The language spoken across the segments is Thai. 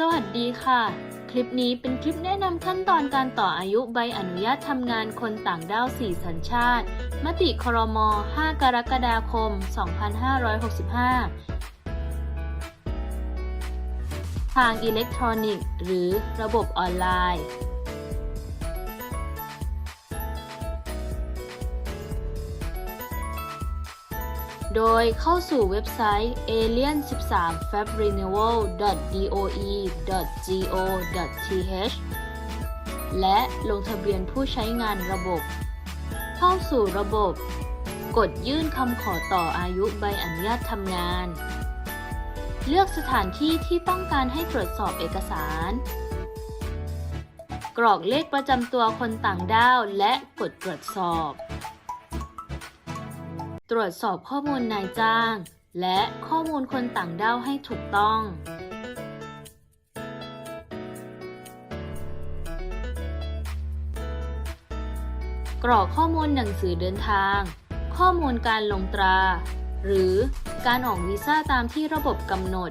สวัสดีค่ะ คลิปนี้เป็นคลิปแนะนำขั้นตอนการต่ออายุใบอนุญาตทำงานคนต่างด้าว 4 สัญชาติ มติครม 5 กรกฎาคม 2565 ทางอิเล็กทรอนิกส์ หรือระบบออนไลน์ โดยเข้าสู่เว็บไซต์ alien 13 fabrenewal.doe.go.th และลงทะเบียนผู้ใช้งานระบบ เข้าสู่ระบบ กดยื่นคำขอต่ออายุใบอนุญาตทำงาน เลือกสถานที่ที่ต้องการให้ตรวจสอบเอกสาร กรอกเลขประจำตัวคนต่างด้าวและกดตรวจสอบ ตรวจสอบข้อมูลนายจ้าง และข้อมูลคนต่างด้าวให้ถูกต้อง กรอกข้อมูลหนังสือเดินทาง ข้อมูลการลงตรา หรือการออกวีซ่าตามที่ระบบกำหนด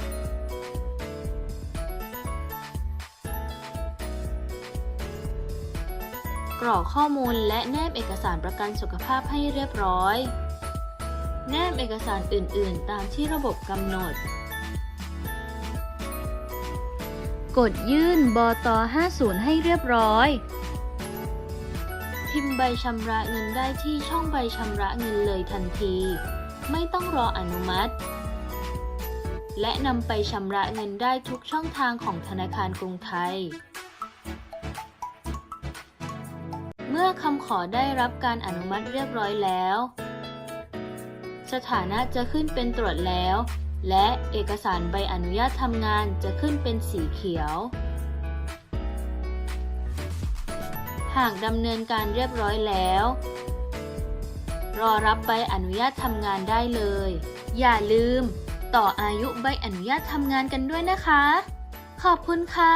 กรอกข้อมูลและแนบเอกสารประกันสุขภาพให้เรียบร้อย แนบเอกสารอื่น ๆ ตามที่ระบบกำหนด กดยื่นบต50 ให้เรียบร้อย พิมพ์ใบชำระเงินได้ที่ช่องใบชำระเงินเลยทันที ไม่ต้องรออนุมัติ และนำไปชำระเงินได้ทุกช่องทางของธนาคารกรุงไทยเมื่อคำขอได้รับการอนุมัติเรียบร้อยแล้ว สถานะจะขึ้นเป็นตรวจแล้ว และเอกสารใบอนุญาตทำงานจะขึ้นเป็นสีเขียว หากดำเนินการเรียบร้อยแล้ว รอรับใบอนุญาตทำงานได้เลย อย่าลืม ต่ออายุใบอนุญาตทำงานกันด้วยนะคะ ขอบคุณค่ะ